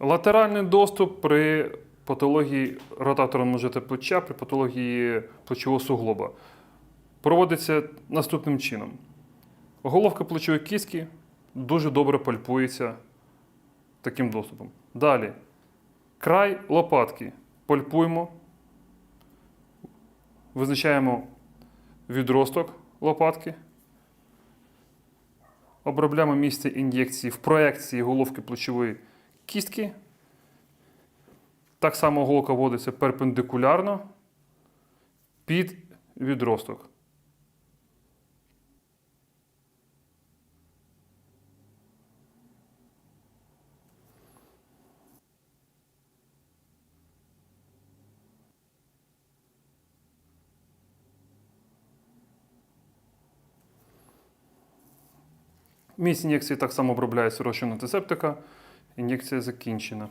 Латеральний доступ при патології ротаторного ножити плеча, при патології плечового суглоба проводиться наступним чином. Головка плечової кістки дуже добре пальпується таким доступом. Далі. Край лопатки пальпуємо, визначаємо відросток лопатки, обробляємо місце ін'єкції в проекції головки плечової кістки. Так само голка вводиться перпендикулярно під відросток. Місць ін'єкції так само обробляється розчин антисептика. Ін'єкція закінчена.